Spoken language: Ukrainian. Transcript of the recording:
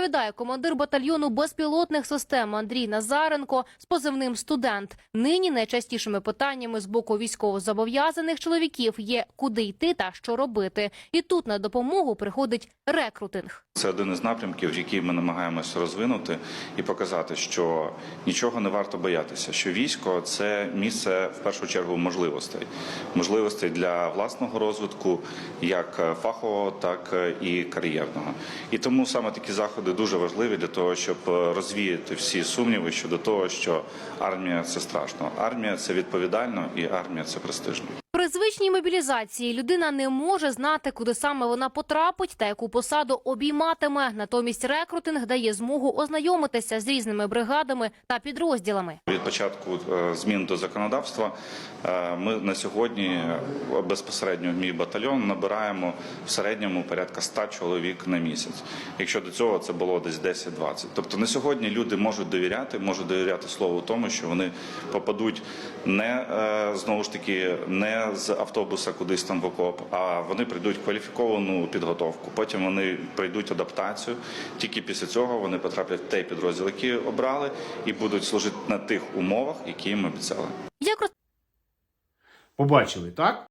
Розповідає командир батальйону безпілотних систем Андрій Назаренко з позивним студент. Нині найчастішими питаннями з боку військовозобов'язаних чоловіків є куди йти та що робити. І тут на допомогу приходить рекрутинг. Це один із напрямків, який ми намагаємося розвинути і показати, що нічого не варто боятися. Що військо це місце в першу чергу можливостей, можливостей для власного розвитку, як фахового, так і кар'єрного. І тому саме такі заходи дуже важливі для того, щоб розвіяти всі сумніви щодо того, що армія це страшно. Армія це відповідально, і армія це престижно. Звичній мобілізації людина не може знати, куди саме вона потрапить та яку посаду обійматиме. Натомість рекрутинг дає змогу ознайомитися з різними бригадами та підрозділами. Від початку е, змін до законодавства е, ми на сьогодні е, безпосередньо в мій батальйон набираємо в середньому порядка 100 чоловік на місяць. Якщо до цього це було десь 10-20. Тобто на сьогодні люди можуть довіряти, можуть довіряти слову тому, що вони попадуть не знову ж таки не з автобуса кудись там в окоп, а вони прийдуть кваліфіковану підготовку. Потім вони пройдуть адаптацію. Тільки після цього вони потраплять в той підрозділ, який обрали, і будуть служити на тих умовах, які їм обіцяли. Побачили, так?